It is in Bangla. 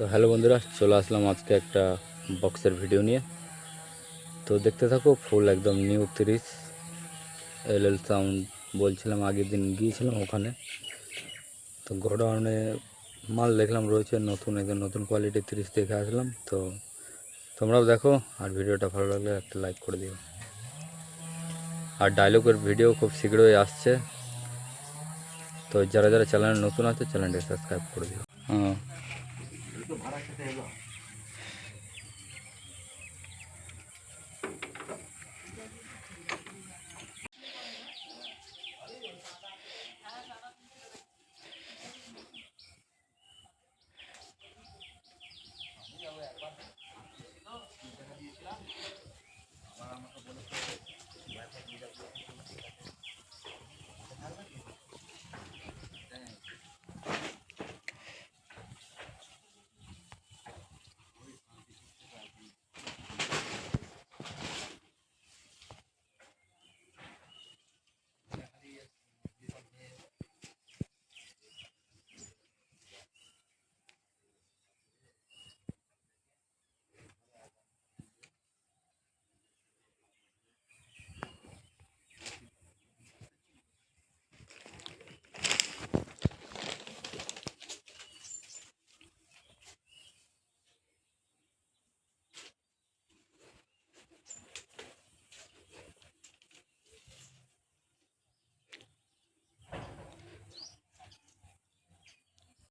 তো হ্যালো বন্ধুরা, চলে আসলাম আজকে একটা বক্সের ভিডিও নিয়ে। তো দেখতে থাকো ফুল একদম নিউ তিরিশ এল এল সাউন্ড বলছিলাম, আগের দিন গিয়েছিলাম ওখানে। তো গোডাউনে মাল দেখলাম, রয়েছে নতুন, একদম নতুন কোয়ালিটির তিরিশ দেখে আসলাম। তো তোমরাও দেখো, আর ভিডিওটা ভালো লাগলে একটা লাইক করে দিও। আর ডায়লগের ভিডিও খুব শীঘ্রই আসছে। তো যারা যারা চ্যানেল নতুন আছে চ্যানেলটি সাবস্ক্রাইব করে দিও। 干嘛呢现在饿